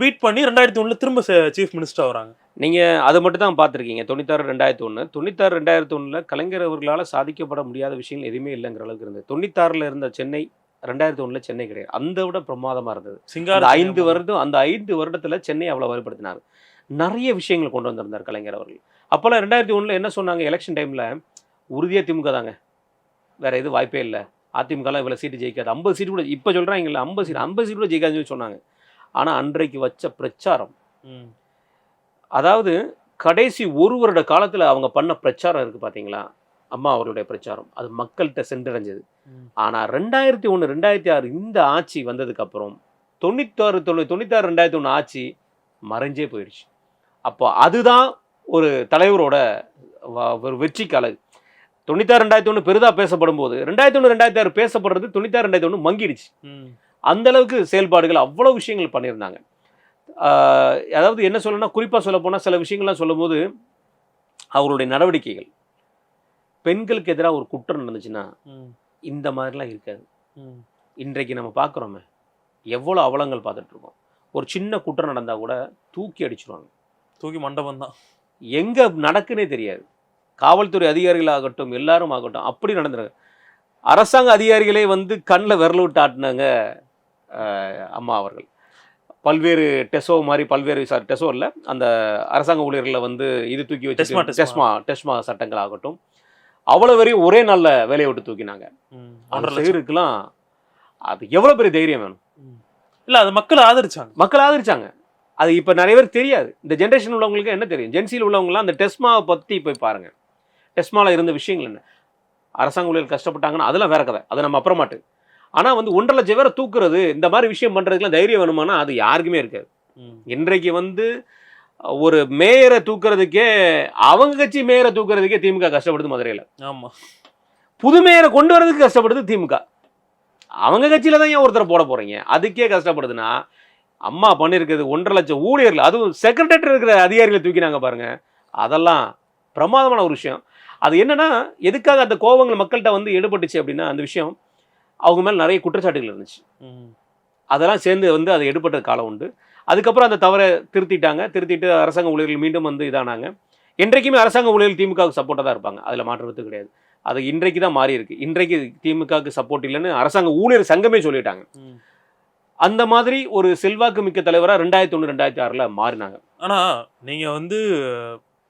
பீட் பண்ணி ரெண்டாயிரத்தி ஒன்றில் திரும்ப சீஃப் மினிஸ்டர் வராங்க நீங்கள் அதை மட்டும் தான் பார்த்துருக்கீங்க. தொண்ணூத்தாறு ரெண்டாயிரத்தி ஒன்று தொண்ணூத்தாறு ரெண்டாயிரத்தி ஒன்றில் கலைஞர் அவர்களால் சாதிக்கப்பட முடியாத விஷயங்கள் எதுவுமே இல்லைங்கிற அளவுக்கு இருந்தது. தொண்ணூத்தாறில் இருந்த சென்னை ரெண்டாயிரத்தி ஒன்றில் சென்னை கிடையாது. அந்த விட பிரமாதமாக இருந்தது. சிங்கார ஐந்து வருடம் அந்த ஐந்து வருடத்தில் சென்னை அவ்வளோ வலுப்படுத்தினார். நிறைய விஷயங்கள் கொண்டு வந்திருந்தார் கலைஞர் அவர்கள். அப்போல்லாம் ரெண்டாயிரத்தி ஒன்றில் என்ன சொன்னாங்க? எலெக்ஷன் டைமில் உறுதியாக திமுக தாங்க. வேற எதுவும் வாய்ப்பே இல்லை. அதிமுகலாம் இவ்வளோ சீட்டு ஜெயிக்காது. ஐம்பது சீட்டு கூட இப்போ சொல்கிறாங்கல்ல ஐம்பது சீட் ஐம்பது சீட்டு கூட ஜெயிக்காதுன்னு சொல்லி சொன்னாங்க. ஆனால் அன்றைக்கு வச்ச பிரச்சாரம். அதாவது கடைசி ஒரு வருட காலத்தில் அவங்க பண்ண பிரச்சாரம் இருக்குது பார்த்தீங்களா அம்மா அவருடைய பிரச்சாரம். அது மக்கள்கிட்ட சென்றடைஞ்சது. ஆனால் ரெண்டாயிரத்தி ஒன்று ரெண்டாயிரத்தி ஆறு இந்த ஆட்சி வந்ததுக்கப்புறம் தொண்ணூத்தாறு தொண்ணூ தொண்ணூத்தாறு ரெண்டாயிரத்தி ஒன்று ஆட்சி மறைஞ்சே போயிடுச்சு அப்போ அதுதான் ஒரு தலைவரோட ஒரு வெற்றிக்கு அழகு. தொண்ணூத்தாறு ரெண்டாயிரத்தி ஒன்று பெரிதாக பேசப்படும் போது ரெண்டாயிரத்தி ஒன்று ரெண்டாயிரத்தி ஆறு பேசப்படுறது தொண்ணூத்தாறு ரெண்டாயிரத்தி ஒன்று மங்கிடுச்சு. அந்த அளவுக்கு செயல்பாடுகள் அவ்வளோ விஷயங்கள் பண்ணியிருந்தாங்க. அதாவது என்ன சொல்லணும்னா குறிப்பாக சொல்ல போனால் சில விஷயங்கள்லாம் சொல்லும்போது அவருடைய நடவடிக்கைகள். பெண்களுக்கு எதிராக ஒரு குற்றம் நடந்துச்சுன்னா. இந்த மாதிரிலாம் இருக்காது. இன்றைக்கு நம்ம பார்க்குறோமே எவ்வளோ அவலங்கள் பார்த்துட்டு இருக்கோம். ஒரு சின்ன குற்றம் நடந்தால் கூட தூக்கி அடிச்சிருவாங்க. தூக்கி மண்டபம் தான். எங்கே நடக்குன்னே தெரியாது. காவல்துறை அதிகாரிகளாகட்டும் எல்லாரும் ஆகட்டும் அப்படி நடந்துருங்க. அரசாங்க அதிகாரிகளே வந்து கண்ணில் விரல் விட்டு ஆட்டினாங்க. அம்மா அவர்கள். பல்வேறு டெசோ மாதிரி பல்வேறு சாரி டெசோ இல்லை அந்த அரசாங்க ஊழியர்களை வந்து இது தூக்கி வச்சு டெஸ்மா. டெஸ்மா. சட்டங்கள் ஆகட்டும் அவ்வளோ வரையும் ஒரே நாளில் வேலையை விட்டு தூக்கினாங்க. செய்யறதுக்கெல்லாம் அது எவ்வளோ பெரிய தைரியம் வேணும்? இல்ல அது மக்கள் ஆதரிச்சாங்க. மக்கள் ஆதரிச்சாங்க. அது இப்போ நிறைய பேர் தெரியாது. இந்த ஜென்ரேஷன் உள்ளவங்களுக்கு என்ன தெரியும்? ஜென்சியில் உள்ளவங்கலாம் அந்த டெஸ்மாவை பற்றி போய் பாருங்க. டெஸ்மாவில் இருந்த விஷயங்கள் என்ன? அரசாங்க ஊழியர்கள் கஷ்டப்பட்டாங்கன்னா அதெல்லாம் வேற கதை. அதை நம்ம அப்புறமாட்டு. ஆனால் வந்து ஒன்றரை லட்சம் பேரை தூக்குறது இந்த மாதிரி விஷயம் பண்ணுறதுக்குலாம் தைரியம் வேணுமானா அது யாருக்குமே இருக்காது. இன்றைக்கு வந்து ஒரு மேயரை தூக்குறதுக்கே அவங்க கட்சி மேயரை தூக்குறதுக்கே திமுக கஷ்டப்படுது மதுரையில். ஆமா. புது மேயரை கொண்டு வரதுக்கு கஷ்டப்படுது திமுக. அவங்க கட்சியில தான் ஏன் ஒருத்தரை போட போறீங்க? அதுக்கே கஷ்டப்படுதுன்னா அம்மா பண்ணியிருக்கிறது ஒன்றரை லட்சம் ஊழியர்கள் அதுவும் செக்ரட்டரி இருக்கிற அதிகாரிகளை தூக்கினாங்க பாருங்க. அதெல்லாம் பிரமாதமான ஒரு விஷயம். அது என்னன்னா எதுக்காக அந்த கோபங்கள் மக்கள்கிட்ட வந்து எடுபட்டுச்சு அப்படின்னா அந்த விஷயம் அவங்க மேல நிறைய குற்றச்சாட்டுகள் இருந்துச்சு. அதெல்லாம் சேர்ந்து வந்து அது எடுபட்ட காலம் உண்டு. அதுக்கப்புறம் அந்த தவறை திருத்திட்டாங்க. திருத்திட்டு அரசாங்க ஊழியர்கள் மீண்டும் வந்து இதானாங்க. என்றைக்குமே அரசாங்க ஊழியர்கள் திமுகவுக்கு சப்போர்ட்டாக தான் இருப்பாங்க. அதில் மாற்றுறது கிடையாது. அது இன்றைக்கு தான் மாறி இருக்கு. இன்றைக்கு திமுகவுக்கு சப்போர்ட் இல்லைன்னு அரசாங்க ஊழியர் சங்கமே சொல்லிட்டாங்க. அந்த மாதிரி ஒரு செல்வாக்கு மிக்க தலைவராக ரெண்டாயிரத்தி ஒன்று ரெண்டாயிரத்தி ஆறில் மாறினாங்க. ஆனா நீங்க வந்து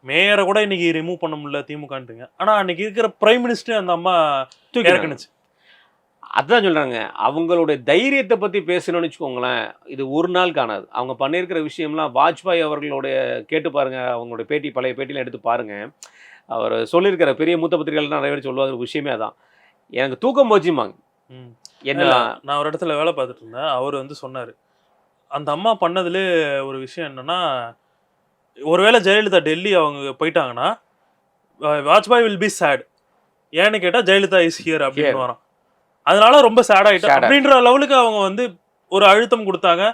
மேயரை கூட இன்னைக்கு ரிமூவ் பண்ண முடியல திமுகன்றீங்க ஆனா அன்னைக்கு இருக்கிற பிரைம் மினிஸ்டர் அந்த அம்மா தூக்கி இறக்குனுச்சு. அதான் சொல்றாங்க. அவங்களுடைய தைரியத்தை பத்தி பேசணும்னு வச்சுக்கோங்களேன் இது ஒரு நாள் காணாது. அவங்க பண்ணியிருக்கிற விஷயம்லாம் வாஜ்பாய் அவர்களுடைய கேட்டு பாருங்க அவங்களுடைய பேட்டி பழைய பேட்டிலாம் எடுத்து பாருங்க. அவர் சொல்லியிருக்கிற பெரிய மூத்த பத்திரிகைகள் நிறைய பேர் சொல்லுவாங்க ஒரு விஷயமே அதான். எனக்கு தூக்கம் போச்சுமாங்க ம். என்ன நான் ஒரு இடத்துல வேலை பார்த்துட்டு இருந்தேன். அவர் வந்து சொன்னாரு அந்த அம்மா பண்ணதுல ஒரு விஷயம் என்னன்னா ஒருவேளை ஜெயலலிதா டெல்லி அவங்க போயிட்டாங்கன்னா வாஜ்பாய் வில் பி சேட் ஏன்னு கேட்டா ஜெயலலிதா இஸ் ஹியர் அப்படின்னு வரான் அதனால ரொம்ப சேட் ஆயிட்டா Sad ஆ. அப்படின்ற லெவலுக்கு அவங்க வந்து ஒரு அழுத்தம் கொடுத்தாங்க.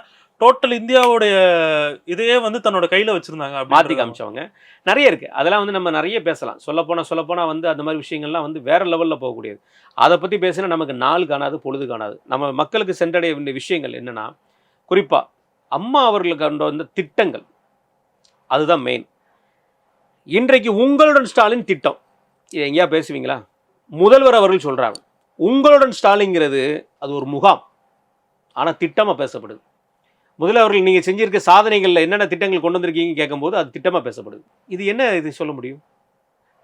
டோட்டல் இந்தியாவுடைய இதையே வந்து தன்னோட கையில வச்சிருந்தாங்க மாற்றி. காமிச்சவங்க. நிறைய இருக்கு. அதெல்லாம் வந்து நம்ம நிறைய பேசலாம். சொல்லப்போனால் சொல்லப்போனால் வந்து அந்த மாதிரி விஷயங்கள்லாம் வந்து வேற லெவலில் போகக்கூடியது. அதை பற்றி பேசினா நமக்கு நாள் காணாது பொழுது காணாது. நம்ம மக்களுக்கு சென்றடைய வேண்டிய விஷயங்கள் என்னன்னா குறிப்பாக அம்மா அவர்களுக்கு கொண்டு வந்த திட்டங்கள். அதுதான் மெயின் இன்றைக்கு உங்களுடன் ஸ்டாலின் திட்டம். இது எங்கேயா பேசுவீங்களா? முதல்வர் அவர்கள் சொல்றாங்க உங்களுடன் ஸ்டாலின்ங்கிறது அது ஒரு முகாம். ஆனால் திட்டமாக பேசப்படுது. முதல்ல அவர்கள் நீங்கள் செஞ்சிருக்க சாதனைகளில் என்னென்ன திட்டங்கள் கொண்டு வந்திருக்கீங்க கேட்கும்போது அது திட்டமாக பேசப்படுது. இது என்ன இது சொல்ல முடியும்?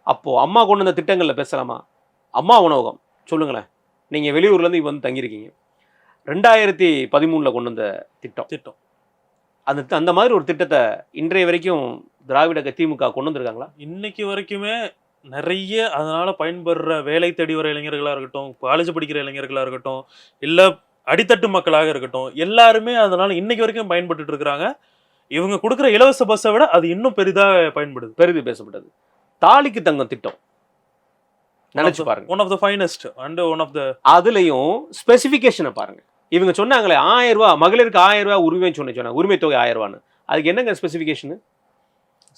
அப்போது அம்மா கொண்டு வந்த திட்டங்களில் பேசலாமா? அம்மா உணவகம். சொல்லுங்களேன். நீங்கள் வெளியூர்லேருந்து வந்து தங்கியிருக்கீங்க. ரெண்டாயிரத்தி பதிமூணில் கொண்டு வந்த திட்டம். திட்டம். அந்த அந்த மாதிரி ஒரு திட்டத்தை இன்றைய வரைக்கும் திராவிட திமுக கொண்டு வந்திருக்காங்களா? இன்னைக்கு வரைக்குமே நிறைய அதனால பயன்பெறுற வேலை தேடி வர இளைஞர்களா இருக்கட்டும் காலேஜ் படிக்கிற இளைஞர்களா இருக்கட்டும் இல்ல அடித்தட்டு மக்களாக இருக்கட்டும் எல்லாருமே அதனால இன்னைக்கு வரைக்கும் பயன்பட்டுட்டு இருக்கிறாங்க. இவங்க கொடுக்குற இலவச பஸ்ஸை விட அது இன்னும் பெரிதா பயன்படுது. பெரிது பேசப்பட்டது. தாலிக்கு தங்கம் திட்டம். நினைச்சு பாருங்க. One of the finest and one of the அதுலயும் ஸ்பெசிஃபிகேஷனை பாருங்க. இவங்க சொன்னாங்களே ஆயிரம் ரூபாய் மகளிருக்கு ஆயிரம் ரூபாய் உரிமை சொன்ன சொன்னாங்க. உரிமை தொகை ஆயிரம் ரூபான்னு. அதுக்கு என்னங்க ஸ்பெசிஃபிகேஷன்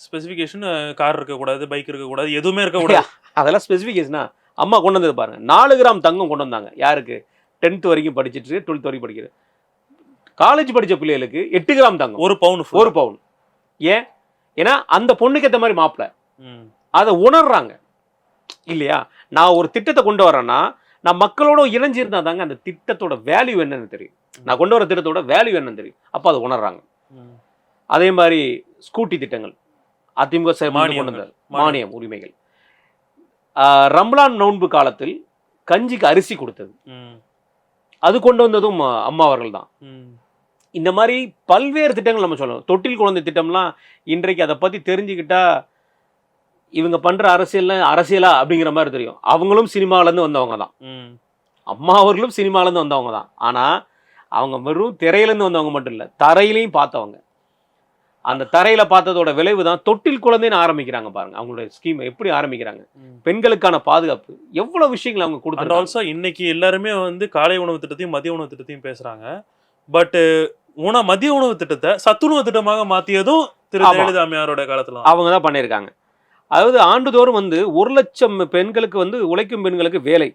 ஸ்பெசிஃபிகேஷன் கார் இருக்கக்கூடாது பைக் இருக்கக்கூடாது எதுவுமே இருக்கக்கூடாது. அதெல்லாம் ஸ்பெசிஃபிகேஷனா அம்மா கொண்டு வந்தது பாருங்க. நாலு கிராம் தங்கம் கொண்டு வந்தாங்க. யாருக்கு? டென்த் வரைக்கும் படிச்சுட்டு டுவெல்த் வரைக்கும் படிக்கிறது காலேஜ் படிச்ச பிள்ளைகளுக்கு எட்டு கிராம் தங்கம். ஒரு பவுன் ஒரு பவுன் ஏன்? ஏன்னா அந்த பொண்ணுக்கு ஏற்ற மாதிரி மாப்பிள்ள அதை உணர்றாங்க. இல்லையா? நான் ஒரு திட்டத்தை கொண்டு வரேன்னா நான் மக்களோட இணைஞ்சிருந்தா தாங்க அந்த திட்டத்தோட வேல்யூ என்னன்னு தெரியும். நான் கொண்டு வர திட்டத்தோட வேல்யூ என்னன்னு தெரியும். அப்போ அதை உணர்றாங்க. அதே மாதிரி ஸ்கூட்டி திட்டங்கள். அதிமுக கொண்டு. வந்த மானியம். உரிமைகள். ரம்லான் நோன்பு காலத்தில் கஞ்சிக்கு அரிசி கொடுத்தது. அது கொண்டு வந்ததும் அம்மா அவர்கள் தான் இந்த மாதிரி பல்வேறு திட்டங்கள் நம்ம சொல்லணும். தொட்டில் குழந்தை திட்டம்லாம் இன்றைக்கு அதை பற்றி தெரிஞ்சுக்கிட்டா இவங்க பண்ணுற அரசியல்ல அரசியலா அப்படிங்கிற மாதிரி தெரியும். அவங்களும் சினிமாவிலேருந்து வந்தவங்க தான். அம்மா அவர்களும் சினிமாலேருந்து வந்தவங்க தான். ஆனால் அவங்க வெறும் திரையிலேருந்து வந்தவங்க மட்டும் இல்லை தரையிலையும் பார்த்தவங்க. அந்த தரையில் பார்த்ததோட விளைவு தான் தொட்டில் குழந்தைன்னு ஆரம்பிக்கிறாங்க பாருங்க. அவங்களுடைய ஸ்கீம் எப்படி ஆரம்பிக்கிறாங்க? பெண்களுக்கான பாதுகாப்பு. எவ்வளவு விஷயங்கள் அவங்க கொடுத்துருக்காங்க? ஆல்சோ இன்னைக்கு எல்லாருமே வந்து காலை உணவு திட்டத்தையும் மதிய உணவு திட்டத்தையும் பேசுறாங்க. பட் உண மதிய உணவு திட்டத்தை சத்துணவு திட்டமாக மாத்தியதும் திரு. ஜெயலலிதா அம்மையாரோட காலத்துல. அவங்க தான் பண்ணியிருக்காங்க. அதாவது ஆண்டுதோறும் வந்து ஒரு லட்சம் பெண்களுக்கு வந்து உழைக்கும் பெண்களுக்கு வேலை.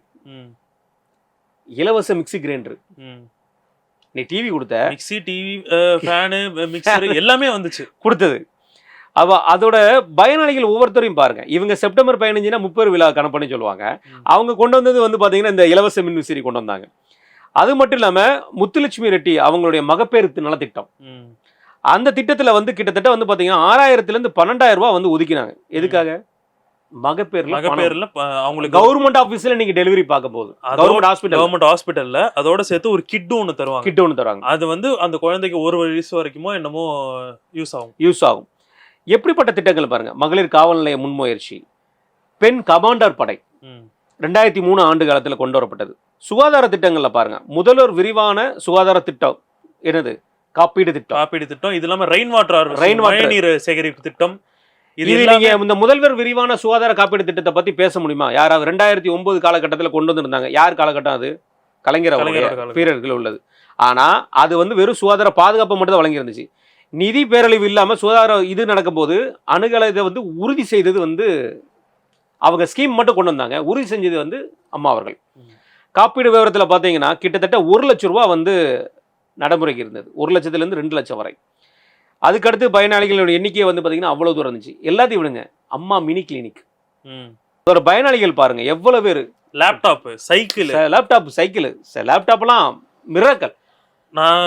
இலவச மிக்ஸி கிரைண்டர். நீ டிவி கொடுத்த. மிக்ஸி டிவி ஃபேனு மிக்சர் எல்லாமே வந்துச்சு. கொடுத்தது. அவ அதோட பயனாளிகள் ஒவ்வொருத்தரையும் பாருங்க. இவங்க செப்டம்பர் பதினஞ்சுனா முப்பெரு விழா கணப்பணி சொல்லுவாங்க. அவங்க கொண்டு வந்தது வந்து பாத்தீங்கன்னா இந்த இலவச மின்விசிறி கொண்டு வந்தாங்க. அது மட்டும் இல்லாம முத்துலட்சுமி ரெட்டி அவங்களுடைய மகப்பேறு நலத்திட்டம். அந்த திட்டத்துல வந்து கிட்டத்தட்ட வந்து பாத்தீங்கன்னா ஆறாயிரத்துல இருந்து பன்னெண்டாயிரம் ரூபாய் வந்து ஒதுக்கினாங்க. எதுக்காக? மகப்பேர்ல மகப்பேர் மகப்பேர்ல அவங்களுக்கு கவர்மெண்ட் ஆபீஸ்ல நீங்க டெலிவரி பார்க்க போகுது. கவர்மெண்ட் ஹாஸ்பிட்டல் கவர்மெண்ட் ஹாஸ்பிட்டல்ல அதோட சேர்த்து ஒரு கிட் ஒன்னு தருவாங்க. கிட்ட ஒன்று தராங்க அது வந்து அந்த குழந்தைக்கு ஒரு வயசு வரைக்குமோ என்னமோ யூஸ் ஆகும். யூஸ் ஆகும். எப்படிப்பட்ட திட்டங்கள் பாருங்க. மகளிர் காவல் நிலைய முன்முயற்சி. பெண் கமாண்டர் படை. ரெண்டாயிரத்தி மூணு ஆண்டு காலத்தில் கொண்டு வரப்பட்டது. சுகாதார திட்டங்கள்ல பாருங்க. முதல்வர் விரிவான சுகாதார திட்டம். என்னது? காப்பீடு திட்டம். காப்பீடு திட்டம். இது இல்லாம ரெயின் வாட்டர் Rain water. மழைநீர் சேகரிப்பு திட்டம். இது நீங்க இந்த முதல்வர் விரிவான சுகாதார காப்பீடு திட்டத்தை பத்தி பேச முடியுமா? யாராவது ரெண்டாயிரத்தி ஒன்பது காலகட்டத்தில் கொண்டு வந்திருந்தாங்க. யார் காலகட்டம் அது? கலைஞர். பீரியர்கள் உள்ளது. ஆனா அது வந்து வெறும் சுகாதார பாதுகாப்பு மட்டும் தான் வழங்கி இருந்துச்சு நிதி பேரழிவு இல்லாம சுகாதார இது நடக்கும்போது அணுகலை இதை வந்து உறுதி செய்தது வந்து அவங்க ஸ்கீம் மட்டும் கொண்டு வந்தாங்க. உறுதி செஞ்சது வந்து அம்மா அவர்கள். காப்பீடு விவரத்தில் பார்த்தீங்கன்னா கிட்டத்தட்ட ஒரு லட்ச ரூபா வந்து நடைமுறைக்கு இருந்தது. ஒரு லட்சத்துலேருந்து ரெண்டு லட்சம் வரை. அதுக்கடுத்து பயனாளிகளோட எண்ணிக்கை வந்து பார்த்தீங்கன்னா அவ்வளோ தூரம் இருந்துச்சு. எல்லாத்தையும் விடுங்க. அம்மா மினி கிளினிக் ம். அதோட பயனாளிகள் பாருங்க எவ்வளவு பேர்? லேப்டாப் சைக்கிள் லேப்டாப் சைக்கிள் லேப்டாப்லாம் மிராக்கல் நான்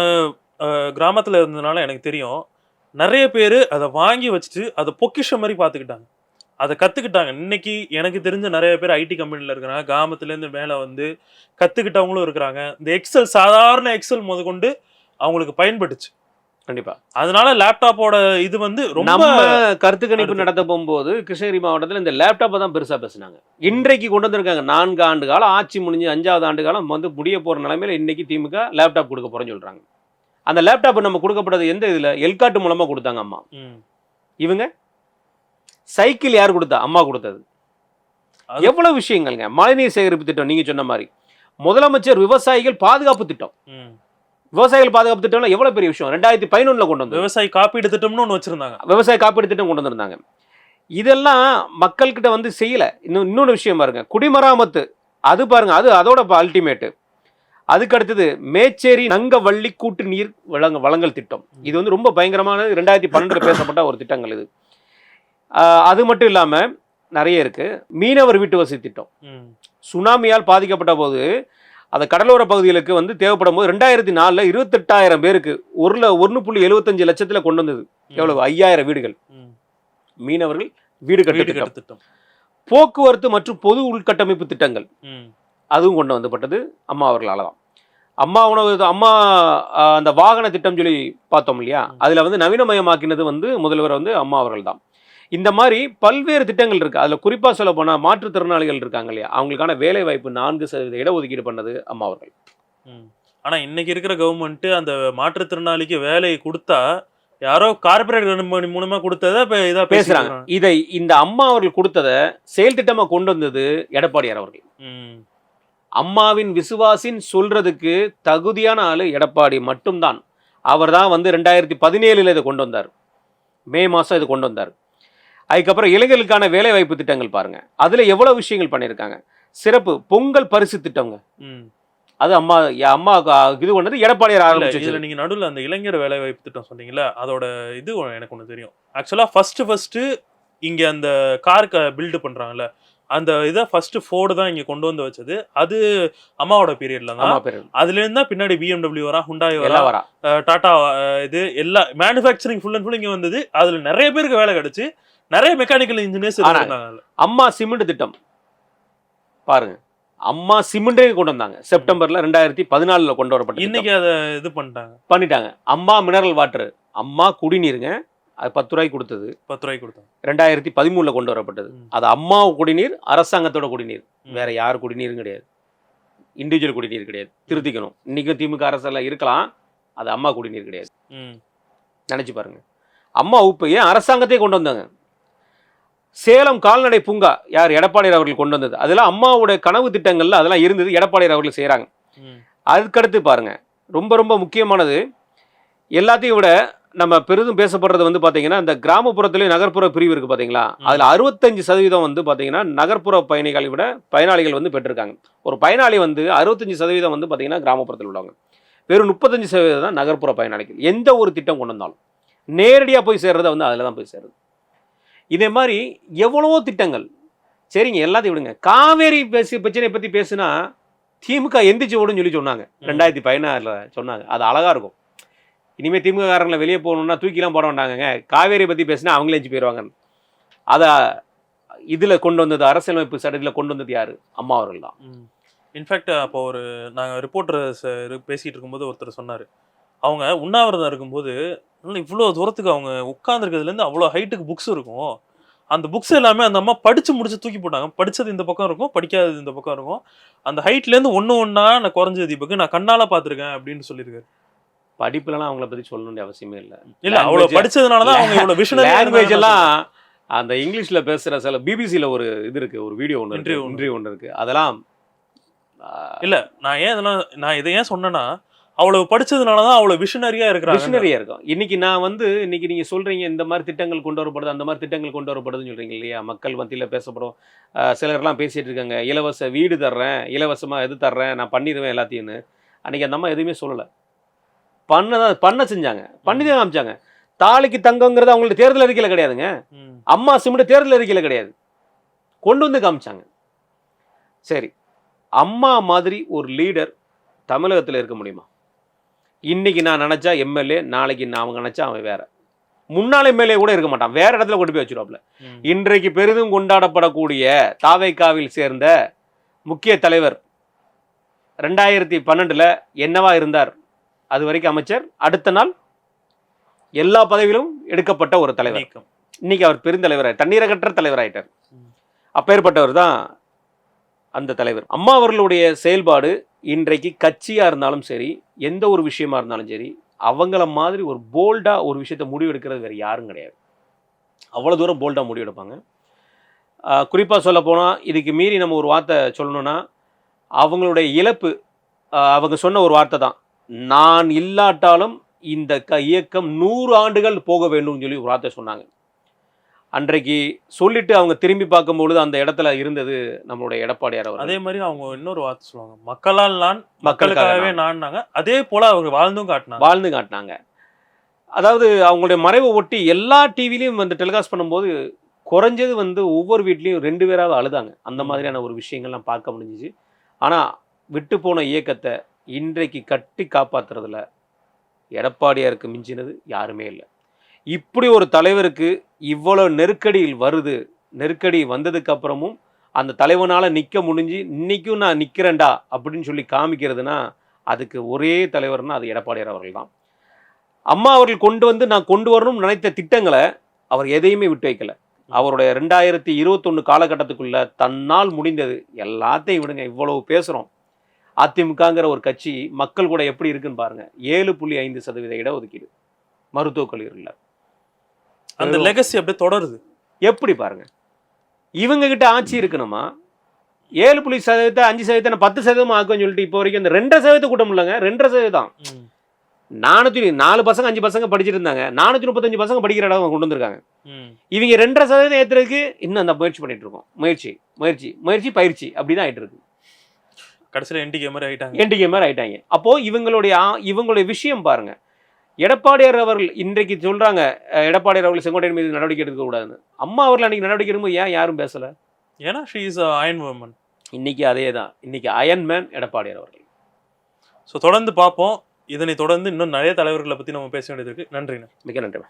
கிராமத்துல இருந்ததுனால எனக்கு தெரியும். நிறைய பேர் அதை வாங்கி வச்சுட்டு அதை பொக்கிஷம் மாதிரி பார்த்துக்கிட்டாங்க. அதை கத்துக்கிட்டாங்க. இன்னைக்கு எனக்கு தெரிஞ்ச நிறைய பேர் ஐடி கம்பெனில இருக்கிறாங்க. கிராமத்துல இருந்து மேல வந்து கத்துக்கிட்டவங்களும் இருக்கிறாங்க. இந்த எக்ஸல் சாதாரண எக்ஸல் முதற்கொண்டு அவங்களுக்கு பயன்பட்டுச்சு. கண்டிப்பா. அதனால லேப்டாப்போட இது வந்து ரொம்ப கருத்து கணிப்பு. நடத்த போகும்போது கிருஷ்ணகிரி மாவட்டத்தில் இந்த லேப்டாப்பை தான் பெருசா பேசுனாங்க. இன்றைக்கு கொண்டு வந்திருக்காங்க. நான்கு ஆண்டு காலம் ஆட்சி முடிஞ்சு அஞ்சாவது ஆண்டு காலம் வந்து முடிய போற நிலைமையில இன்னைக்கு திமுக லேப்டாப் கொடுக்க போறேன்னு சொல்றாங்க. அந்த லேப்டாப் நம்ம கொடுக்கப்பட்டது எந்த இதுல? எல்காட்டு மூலமா கொடுத்தாங்க அம்மா. இவங்க? சைக்கிள் யார் கொடுத்தா? அம்மா கொடுத்தது. எவ்வளவு விஷயங்கள்ங்க. மழைநீர் சேகரிப்பு திட்டம் நீங்க சொன்ன மாதிரி. முதலமைச்சர் விவசாயிகள் பாதுகாப்பு திட்டம். விவசாயிகள் பாதுகாப்பு திட்டம்லாம் எவ்வளவு பெரிய விஷயம்? ரெண்டாயிரத்தி பதினொன்னுல கொண்டு வந்தது. விவசாயி காப்பீடு திட்டம்னு ஒண்ணு வச்சிருந்தாங்க. விவசாய காப்பீடு திட்டம் கொண்டு வந்திருந்தாங்க. இதெல்லாம் மக்கள்கிட்ட வந்து செய்யல. இன்னும் இன்னொரு விஷயம் பாருங்க. குடிமராமத்து அது பாருங்க அது அதோட அல்டிமேட்டு அதுக்கு அடுத்தது மேச்சேரி நங்க வள்ளி கூட்டு நீர் வழங்க வழங்கல் திட்டம். இது வந்து ரொம்ப பயங்கரமான ரெண்டாயிரத்தி பன்னெண்டுல பேசப்பட்ட ஒரு திட்டங்கள் இது. அது மட்டும் இல்லாம நிறைய இருக்கு. மீனவர் வீட்டு வசதி திட்டம். சுனாமியால் பாதிக்கப்பட்ட போது அந்த கடலோர பகுதிகளுக்கு வந்து தேவைப்படும் போது ரெண்டாயிரத்தி நாலில் இருபத்தெட்டாயிரம் பேருக்கு ஒரு ஒன்று புள்ளி எழுபத்தஞ்சு லட்சத்தில் கொண்டு வந்தது. எவ்வளவு? ஐயாயிரம் வீடுகள். மீனவர்கள் வீடு கட்டு திட்டம். போக்குவரத்து மற்றும் பொது உள்கட்டமைப்பு திட்டங்கள். அதுவும் கொண்டு வந்தப்பட்டது அம்மா அவர்களால தான். அம்மா உணவு அம்மா அந்த வாகன திட்டம் சொல்லி பார்த்தோம் இல்லையா. அதுல வந்து நவீனமயமாக்கினது வந்து முதல்வர் வந்து அம்மா அவர்கள் தான் இந்த மாதிரி பல்வேறு திட்டங்கள் இருக்கு. அதுல குறிப்பா சொல்ல போனா மாற்றுத்திறனாளிகள் இருக்காங்க இல்லையா? அவங்களுக்கான வேலை வாய்ப்பு நான்கு சதவீத இடஒதுக்கீடு பண்ணது அம்மா அவர்கள். ம். ஆனா இன்னைக்கு இருக்கிற கவர்மெண்ட் அந்த மாற்றுத்திறனாளிக்கு வேலையை கொடுத்தா யாரோ கார்பரேட் கம்பெனி மூலமா கொடுத்தத இப்ப இதா பேசுறாங்க. பேசுறாங்க இதை இந்த அம்மா அவர்கள் கொடுத்ததை செயல் திட்டமா கொண்டு வந்தது எடப்பாடியார் அவர்கள். அம்மாவின் விசுவாசின் சொல்றதுக்கு தகுதியான ஆளு எடப்பாடி மட்டும்தான். அவர் தான் வந்து ரெண்டாயிரத்தி பதினேழுல இதை கொண்டு வந்தார். மே மாசம் இது கொண்டு வந்தார். அதுக்கப்புறம் இளைஞர்களுக்கான வேலை வாய்ப்பு திட்டங்கள் பாருங்க. அதுல எவ்வளவு விஷயங்கள் பண்ணியிருக்காங்க சிறப்பு பொங்கல் பரிசு திட்டங்க. அது அம்மா அம்மா இது பண்ணது எடப்பாடியார் ஆரம்பிச்சு இதுல வச்சது. நீங்க நடுவுல அந்த இளைஞர் வேலை வாய்ப்பு திட்டம் சொன்னீங்கல்ல அதோட இது எனக்கு ஒண்ணு தெரியும். ஆக்சுவலா ஃபர்ஸ்ட் ஃபர்ஸ்ட் இங்க அந்த காருக்கு பில்டு பண்றாங்கல்ல அந்த இதை ஃபர்ஸ்ட் ஃபோர்டு தான் இங்க கொண்டு வந்து வச்சது. அது அம்மாவோட பீரியட்ல அம்மா தான். பேர் அதுல இருந்து தான் பின்னாடி பிஎம்டபிள்யூ வரா ஹுண்டாய் வரா டாடா இது எல்லா மேனுஃபேக்சரிங் ஃபுல் அண்ட் ஃபுல் இங்க வந்தது. அதுல நிறைய பேருக்கு வேலை கிடைச்சு. நிறைய மெக்கானிக்கல் இன்ஜினியர்ஸ். அம்மா சிமெண்ட் திட்டம். பாருங்க. அம்மா சிமெண்டே கொண்டு வந்தாங்க. செப்டம்பர்ல ரெண்டாயிரத்தி பதினாலுல கொண்டு வரப்பட்ட திட்டம். இன்னைக்கு அதை இது பண்ணிட்டாங்க. பண்ணிட்டாங்க. அம்மா மினரல் வாட்டர் அம்மா குடிநீருங்க அது பத்து ரூபாய்க்கு கொடுத்தது. பத்து ரூபாய்க்கு கொடுத்தாங்க ரெண்டாயிரத்தி பதிமூணுல கொண்டு வரப்பட்டது. அது அம்மா குடிநீர் அரசாங்கத்தோட குடிநீர். வேற யார் குடிநீரும் கிடையாது. இண்டிவிஜுவல் குடிநீர் கிடையாது. திருத்திக்கணும். இன்னைக்கும் திமுக அரசெல்லாம் இருக்கலாம். அது அம்மா குடிநீர் கிடையாது. நினைச்சு பாருங்க. அம்மா உப்பு ஏன் அரசாங்கத்தை கொண்டு வந்தாங்க? சேலம் கால்நடை பூங்கா யார் எடப்பாடியார் அவர்கள் கொண்டு வந்தது. அதெல்லாம் அம்மாவோட கனவு திட்டங்கள்ல அதெல்லாம் இருந்தது எடப்பாடியார் அவர்கள் செய்றாங்க. ம். அதுக்கடுத்து பாருங்க ரொம்ப ரொம்ப முக்கியமானது எல்லாத்தையும் விட நம்ம பெரிதும் பேசப்படுறது வந்து பாத்தீங்கன்னா இந்த கிராமப்புறத்திலே நகர்ப்புற பிரிவு இருக்கு பாத்தீங்களா? ம். அதுல அறுபத்தஞ்சு சதவீதம் வந்து பாத்தீங்கன்னா நகர்ப்புற பயணிகளை விட பயனாளிகள் வந்து பெற்றிருக்காங்க. ஒரு பயனாளி வந்து அறுபத்தஞ்சு சதவீதம் வந்து பாத்தீங்கன்னா கிராமப்புறத்தில் உள்ளவங்க. வெறும் முப்பத்தஞ்சு சதவீதம் தான் நகர்ப்புற பயனாளிகள். எந்த ஒரு திட்டம் கொண்டு வந்தாலும் நேரடியாக போய் சேர்றது வந்து அதில் தான் போய் சேருது. இதே மாதிரி எவ்வளவோ திட்டங்கள். சரிங்க எல்லாத்தையும் விடுங்க. காவேரி பேசி பிரச்சனையை பற்றி பேசுனா திமுக எந்திரிச்சு ஓடுன்னு சொல்லி சொன்னாங்க. ரெண்டாயிரத்தி பதினாறில் சொன்னாங்க. அது அழகா இருக்கும். இனிமேல் திமுக காரங்களை வெளியே போகணும்னா தூக்கிலாம் போட மாட்டாங்கங்க. காவேரி பற்றி பேசினா அவங்களே எஞ்சி போயிடுவாங்க அதை இதில் கொண்டு வந்தது அரசியலமைப்பு சட்டத்தில் கொண்டு வந்தது யாரு? அம்மா அவர்கள் தான். இன்ஃபேக்ட் அப்போ ஒரு நாங்கள் ரிப்போர்ட்டர் பேசிட்டு இருக்கும்போது ஒருத்தர் சொன்னார். அவங்க உண்ணாவிரதம் இருக்கும்போது இவ்வளோ தூரத்துக்கு அவங்க உட்காந்துருக்கிறதுலேருந்து அவ்வளோ ஹைட்டுக்கு புக்ஸ் இருக்கும். அந்த புக்ஸ் எல்லாமே அந்த அம்மா படிச்சு முடிச்சு தூக்கி போட்டாங்க. படிச்சது இந்த பக்கம் இருக்கும் படிக்காதது இந்த பக்கம் இருக்கும். அந்த ஹைட்லேருந்து ஒன்று ஒன்றா நான் குறைஞ்ச தீபக்கு நான் கண்ணால பார்த்துருக்கேன் அப்படின்னு சொல்லியிருக்காரு. படிப்புலலாம் அவங்கள பற்றி சொல்லணும்னு வேண்டிய அவசியமே இல்லை. இல்ல அவ்வளோ படிச்சதுனால தான் அவங்க இவ்வளோ லாங்குவேஜ் விஷயம் எல்லாம் அந்த இங்கிலீஷ்ல பேசுற சில பிபிசியில் ஒரு இது இருக்கு ஒரு வீடியோ ஒன்று. இன்டர்வியூ ஒன்று இருக்கு. அதெல்லாம் இல்ல நான் ஏன் இதெல்லாம் நான் இதை ஏன் சொன்னேன்னா அவ்வளவு படிச்சதுனால தான் அவ்வளவு விஷனரியா இருக்கிறாங்க. மிஷினரியா இருக்கும். இன்னைக்கு நான் வந்து இன்னைக்கு நீங்க சொல்றீங்க இந்த மாதிரி திட்டங்கள் கொண்டு வரப்படுது அந்த மாதிரி திட்டங்கள் கொண்டு வரப்படுதுன்னு சொல்றீங்க இல்லையா? மக்கள் மத்தியில பேசப்படும் சிலர்லாம் பேசிட்டு இருக்காங்க இலவச வீடு தர்றேன் இலவசமா இது தர்றேன் நான் பண்ணிடுவேன் எல்லாத்தையும்னு. அன்னைக்கு அந்த அம்மா எதுவுமே சொல்லல. பண்ணதான் பண்ண செஞ்சாங்க. பண்ணி தான் காமிச்சாங்க. தாலிக்கு தங்கங்கிறது அவங்களுக்கு தேர்தல் அறிக்கையில கிடையாதுங்க. அம்மா சிமெண்ட் தேர்தல் அறிக்கையில கிடையாது. கொண்டு வந்து காமிச்சாங்க. சரி அம்மா மாதிரி ஒரு லீடர் தமிழகத்தில் இருக்க முடியுமா? இன்னைக்கு நான் நினைச்சா எம்எல்ஏ நாளைக்கு நான் அவங்க நினைச்சா அவன் வேற. முன்னாள் எம்எல்ஏ கூட இருக்க மாட்டான். வேற இடத்துல கொண்டு போய் வச்சிருவாப்ல. இன்றைக்கு பெரிதும் கொண்டாடப்படக்கூடிய தாவைக்காவில் சேர்ந்த முக்கிய தலைவர் ரெண்டாயிரத்தி பன்னெண்டுல என்னவா இருந்தார்? அது வரைக்கும் அமைச்சர் அடுத்த நாள் எல்லா பதவியிலும் எடுக்கப்பட்ட ஒரு தலைவர். இன்னைக்கு அவர் பெருந்தலைவராய் தண்ணீரகற்ற தலைவராயிட்டார். ம். அப்பேற்பட்டவர் தான் அந்த தலைவர். அம்மா அவர்களுடைய செயல்பாடு இன்றைக்கு கட்சியாக இருந்தாலும் சரி எந்த ஒரு விஷயமா இருந்தாலும் சரி அவங்கள மாதிரி ஒரு போல்டாக ஒரு விஷயத்த முடிவெடுக்கிறது வேறு யாரும் கிடையாது. அவ்வளோ தூரம் போல்டாக முடிவெடுப்பாங்க. குறிப்பாக குறிப்பா சொல்ல போனால் இதுக்கு மீறி நம்ம ஒரு வார்த்தை சொல்லணும்னா அவங்களுடைய இழப்பு அவங்க சொன்ன ஒரு வார்த்தை தான். நான் இல்லாட்டாலும் இந்த க இயக்கம் நூறு ஆண்டுகள் போக வேண்டும்னு சொல்லி ஒரு வார்த்தை சொன்னாங்க. அன்றைக்கு சொல்லிட்டு அவங்க திரும்பி பார்க்கும்பொழுது அந்த இடத்துல இருந்தது நம்மளுடைய எடப்பாடியார் அவர் அதே மாதிரி அவங்க இன்னொரு வார்த்தை சொல்லுவாங்க மக்களால் நான் மக்களுக்காக மக்களுக்காகவே நான்னாங்க அதே போல அவங்க வாழ்ந்தும் காட்டினாங்க. வாழ்ந்து காட்டினாங்க. அதாவது அவங்களுடைய மறைவை ஒட்டி எல்லா டிவிலையும் வந்து டெலிகாஸ்ட் பண்ணும்போது குறைஞ்சது வந்து ஒவ்வொரு வீட்லேயும் ரெண்டு பேராவது அழுதாங்க. அந்த மாதிரியான ஒரு விஷயங்கள்லாம் பார்க்க முடிஞ்சிச்சு. ஆனால் விட்டு போன இயக்கத்தை இன்றைக்கு கட்டி காப்பாத்துறதுல எடப்பாடியாருக்கு மிஞ்சினது யாருமே இல்லை. இப்படி ஒரு தலைவருக்கு இவ்வளோ நெருக்கடியில் வருது. நெருக்கடி வந்ததுக்கப்புறமும் அந்த தலைவனால் நிற்க முடிஞ்சு இன்றைக்கும் நான் நிற்கிறேன்டா அப்படின்னு சொல்லி காமிக்கிறதுனா அதுக்கு ஒரே தலைவர்னா அது எடப்பாடியார் அவர்கள் தான். அம்மா அவர்கள் கொண்டு வந்து நான் கொண்டு வரணும்னு நினைத்த திட்டங்களை அவர் எதையுமே விட்டு வைக்கலை. அவருடைய ரெண்டாயிரத்தி இருபத்தொன்று காலகட்டத்துக்குள்ளே தன்னால் முடிந்தது. எல்லாத்தையும் விடுங்க இவ்வளவு பேசுகிறோம் அதிமுகங்கிற ஒரு கட்சி மக்கள் கூட எப்படி இருக்குன்னு பாருங்கள் ஏழு புள்ளி ஐந்து சதவீத இடஒதுக்கீடு மருத்துவக் கல்லூரியில். அந்த லெகசி அப்படியே தொடருது. எப்படி பாருங்க? இவங்க கிட்ட ஆட்சி இருக்கணுமா? ஏழு புள்ளி சதவீதத்தை அஞ்சு சதவீதத்தை நான் பத்து சதவீதம் ஆக்குன்னு சொல்லிட்டு இப்போ வரைக்கும் இந்த ரெண்டரை சதவீத கூட்டம் இல்லைங்க ரெண்டரை சதவீதம். நானூற்றி நாலு பசங்க அஞ்சு பசங்க படிச்சிட்டு இருந்தாங்க. நானூற்றி முப்பத்தஞ்சு பசங்க படிக்கிற இடம் கொண்டு வந்திருக்காங்க. இவங்க ரெண்டரை சதவீதம் ஏற்றுறதுக்கு இன்னும் அந்த முயற்சி பண்ணிட்டு இருக்கோம். முயற்சி முயற்சி முயற்சி பயிற்சி அப்படிதான் ஆயிட்டு இருக்கு. கடைசியில என்டிகே மாதிரி ஆயிட்டாங்க. என்டிகே மாதிரி ஆயிட்டாங்க. அப்போ இவங்களுடைய இவங்களுடைய விஷயம் பாருங்க. எடப்பாடியார் அவர்கள் இன்றைக்கு சொல்றாங்க அஹ், எடப்பாடியார் அவர்கள் செங்கோட்டையன் மீது நடவடிக்கை எடுக்க கூடாதுன்னு. அம்மா அவர்கள் அன்னைக்கு நடவடிக்கை எடுக்கும்போது ஏன் யாரும் பேசல? ஏன்னா ஷீ இஸ் அயன் உமன் இன்னைக்கு அதே தான் இன்னைக்கு அயன்மேன் எடப்பாடியார் அவர்கள். ஸோ தொடர்ந்து பார்ப்போம். இதனை தொடர்ந்து இன்னும் நிறைய தலைவர்களை பத்தி நம்ம பேச வேண்டியது இருக்கு. நன்றிண்ணா. மிக நன்றி